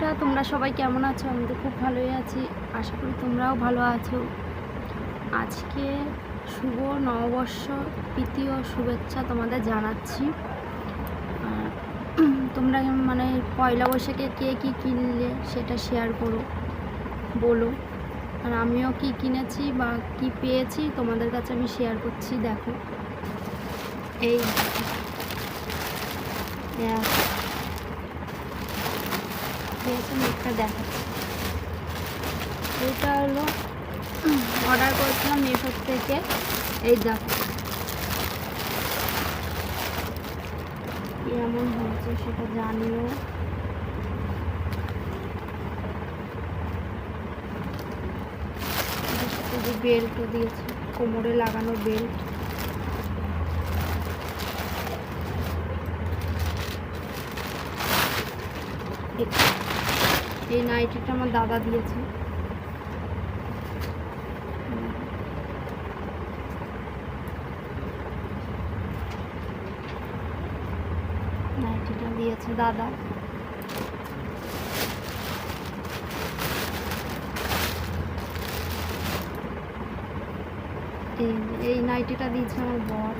বন্ধুরা, তোমরা সবাই কেমন আছো? আমি তো খুব ভালোই আছি। আশা করি তোমরাও ভালো আছো। আজকে শুভ নববর্ষ ও শুভেচ্ছা তোমাদের জানাচ্ছি। তোমরা মানে পয়লা বৈশাখে কে কী কিনলে সেটা শেয়ার করো, বলো। আর আমিও কি কিনেছি বা কি পেয়েছি তোমাদের কাছে আমি শেয়ার করছি, দেখো। এই দেখো। এক পেয়েছি একটা দেখাচ্ছি এটা হলো, অর্ডার করেছিলাম মেশোর থেকে। এই দেখো। কেমন হয়েছে সেটা জানিও। যে বেল্টও দিয়েছে, কোমরে লাগানো বেল্ট এই নাইটিটা আমার দাদা দিয়েছে। নাইটিটা দিয়েছে দাদা। এই নাইটিটা দিয়েছে আমার বর।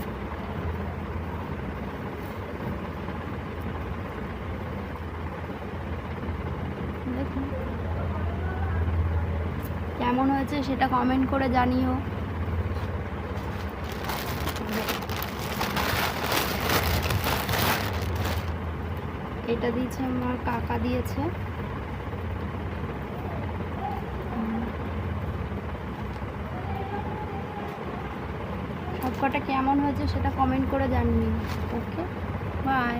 কেমন হয়েছে সেটা কমেন্ট করে জানিও। এটা দিয়েছে আমার কাকা দিয়েছে। হুম। সব কটা কেমন হয়েছে সেটা কমেন্ট করে জানিও। Okay bye